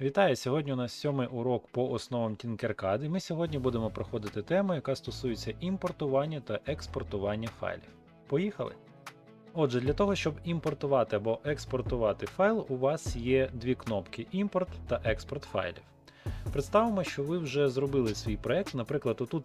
Вітаю! Сьогодні у нас сьомий урок по основам Tinkercad, і ми сьогодні будемо проходити тему, яка стосується імпортування та експортування файлів. Поїхали! Отже, для того, щоб імпортувати або експортувати файл, у вас є дві кнопки імпорт та експорт файлів. Представимо, що ви вже зробили свій проект. Наприклад, отут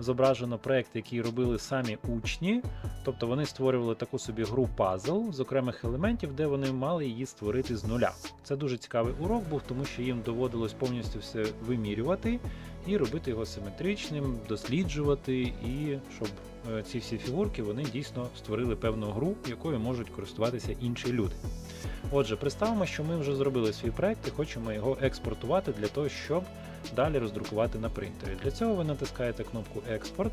зображено проект, який робили самі учні, тобто вони створювали таку собі гру пазл з окремих елементів, де вони мали її створити з нуля. Це дуже цікавий урок був, тому що їм доводилось повністю все вимірювати і робити його симетричним, досліджувати, і щоб е, ці всі фігурки вони дійсно створили певну гру, якою можуть користуватися інші люди. Отже, представимо, що ми вже зробили свій проект і хочемо його експортувати для того, щоб далі роздрукувати на принтері. Для цього ви натискаєте кнопку Експорт,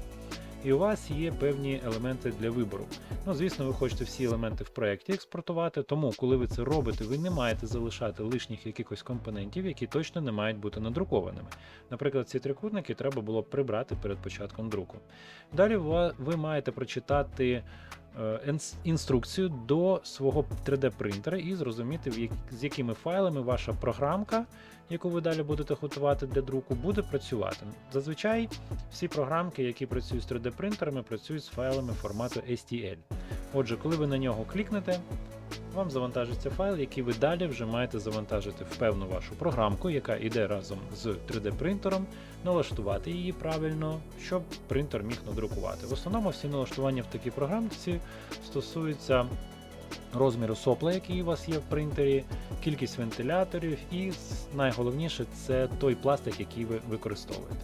і у вас є певні елементи для вибору. Ну, звісно, ви хочете всі елементи в проєкті експортувати, тому коли ви це робите, ви не маєте залишати лишніх якихось компонентів, які точно не мають бути надрукованими. Наприклад, ці трикутники треба було б прибрати перед початком друку. Далі ви маєте прочитати інструкцію до свого 3D-принтера і зрозуміти, з якими файлами ваша програмка, яку ви далі будете готувати для друку, буде працювати. Зазвичай всі програмки, які працюють з 3D-принтерами, працюють з файлами формату STL. Отже, коли ви на нього клікнете, вам завантажиться файл, який ви далі вже маєте завантажити в певну вашу програмку, яка йде разом з 3D-принтером, налаштувати її правильно, щоб принтер міг надрукувати. В основному всі налаштування в такій програмці стосуються розміру сопла, який у вас є в принтері, кількість вентиляторів, і найголовніше це той пластик, який ви використовуєте.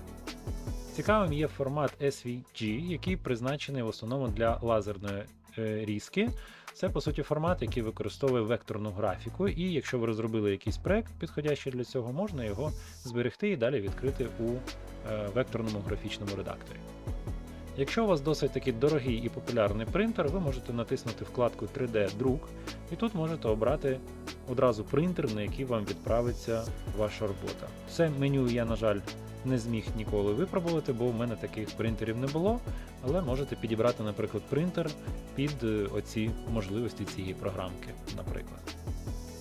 Цікавим є формат SVG, який призначений в основному для лазерної е, різки. Це по суті формат, який використовує векторну графіку, і якщо ви розробили якийсь проект, підходящий для цього, можна його зберегти і далі відкрити у е, векторному графічному редакторі. Якщо у вас досить таки дорогий і популярний принтер, ви можете натиснути вкладку 3D друк, і тут можете обрати одразу принтер, на який вам відправиться ваша робота. Це меню я, на жаль, не зміг ніколи випробувати, бо в мене таких принтерів не було, але можете підібрати, наприклад, принтер під е, оці можливості цієї програмки, наприклад.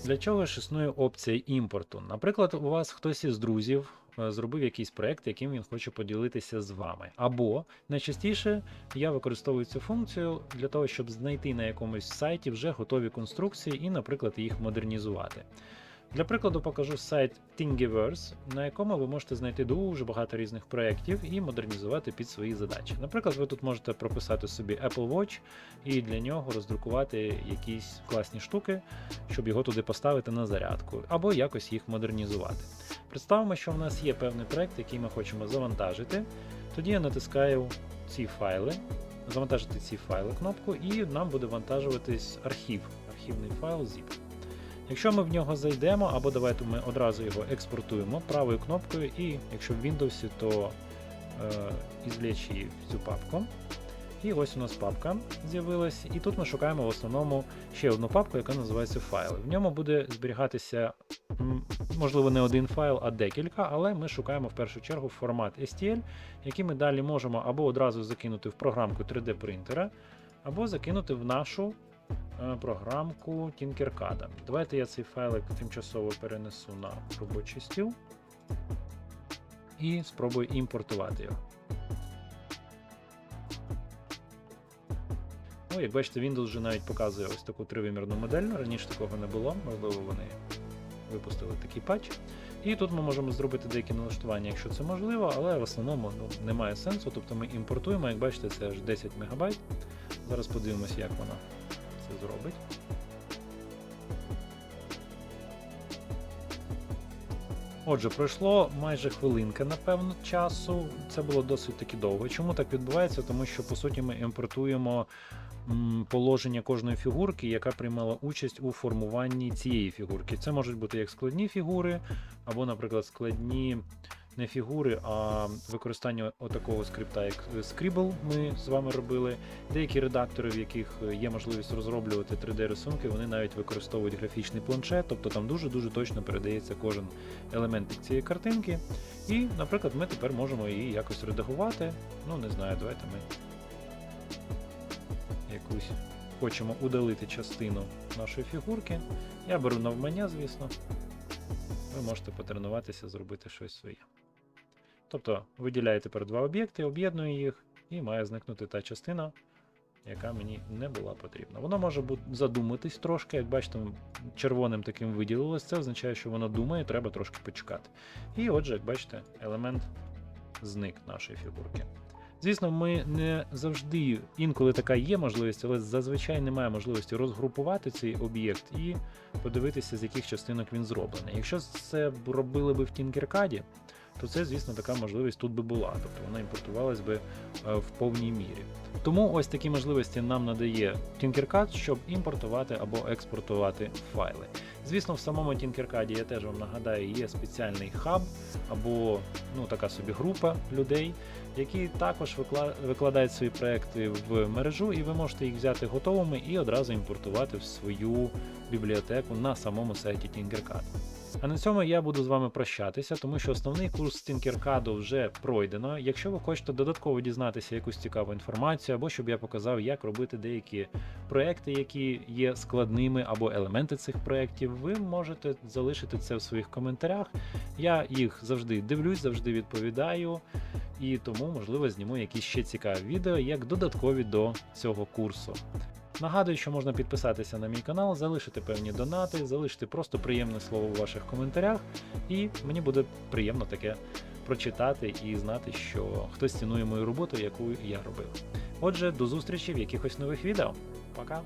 Для чого ж існує опція імпорту? Наприклад, у вас хтось із друзів е, зробив якийсь проект, яким він хоче поділитися з вами. Або найчастіше я використовую цю функцію для того, щоб знайти на якомусь сайті вже готові конструкції і, наприклад, їх модернізувати. Для прикладу покажу сайт Thingiverse, на якому ви можете знайти дуже багато різних проєктів і модернізувати під свої задачі. Наприклад, ви тут можете прописати собі Apple Watch і для нього роздрукувати якісь класні штуки, щоб його туди поставити на зарядку, або якось їх модернізувати. Представимо, що в нас є певний проект, який ми хочемо завантажити. Тоді я натискаю ці файли, завантажити ці файли кнопку, і нам буде вантажуватись архів, архівний файл zip. Якщо ми в нього зайдемо, або давайте ми одразу його експортуємо правою кнопкою, і якщо в Windows, то е, її в цю папку. І ось у нас папка з'явилась, і тут ми шукаємо в основному ще одну папку, яка називається файли. В ньому буде зберігатися, можливо, не один файл, а декілька, але ми шукаємо в першу чергу формат STL, який ми далі можемо або одразу закинути в програмку 3D принтера, або закинути в нашу програмку Tinkercad. Давайте я цей файлик тимчасово перенесу на робочий стіл і спробую імпортувати його. Ну, як бачите, Windows вже навіть показує ось таку тривимірну модель. Раніше такого не було, можливо, вони випустили такий патч. І тут ми можемо зробити деякі налаштування, якщо це можливо, але в основному ну, немає сенсу. Тобто ми імпортуємо, як бачите, це аж 10 МБ. Зараз подивимося, як вона це зробить. Отже, пройшло майже хвилинка, напевно, часу. Це було досить таки довго. Чому так відбувається? Тому що по суті ми імпортуємо положення кожної фігурки, яка приймала участь у формуванні цієї фігурки. Це можуть бути як складні фігури, або, наприклад, складні не фігури, а використання отакого скрипта, як Scribble ми з вами робили. Деякі редактори, в яких є можливість розроблювати 3D-рисунки, вони навіть використовують графічний планшет, тобто там дуже-дуже точно передається кожен елементик цієї картинки. І, наприклад, ми тепер можемо її якось редагувати. Ну, не знаю, давайте ми якусь хочемо удалити частину нашої фігурки. Я беру навмання, звісно. ви можете потренуватися зробити щось своє. Тобто виділяю тепер два об'єкти, об'єдную їх, і має зникнути та частина, яка мені не була потрібна. Воно може задуматись трошки, як бачите, червоним таким виділилось, це означає, що воно думає, треба трошки почекати. І отже, як бачите, елемент зник нашої фігурки. Звісно, ми не завжди, інколи така є можливість, але зазвичай немає можливості розгрупувати цей об'єкт і подивитися, з яких частинок він зроблений. Якщо це робили би в Tinkercad, то це, звісно, така можливість тут би була, тобто вона імпортувалась би е, в повній мірі. Тому ось такі можливості нам надає Tinkercad, щоб імпортувати або експортувати файли. Звісно, в самому Tinkercad, я теж вам нагадаю, є спеціальний хаб або ну, така собі група людей, які також викладають свої проекти в мережу, і ви можете їх взяти готовими і одразу імпортувати в свою бібліотеку на самому сайті Tinkercad. А на цьому я буду з вами прощатися, тому що основний курс Tinkercad вже пройдено. Якщо ви хочете додатково дізнатися якусь цікаву інформацію, або щоб я показав, як робити деякі проекти, які є складними, або елементи цих проєктів, ви можете залишити це в своїх коментарях. Я їх завжди дивлюсь, завжди відповідаю. І тому, можливо, зніму якісь ще цікаві відео, як додаткові до цього курсу. Нагадую, що можна підписатися на мій канал, залишити певні донати, залишити просто приємне слово у ваших коментарях, і мені буде приємно таке прочитати і знати, що хтось цінує мою роботу, яку я робив. Отже, до зустрічі в якихось нових відео. Пока!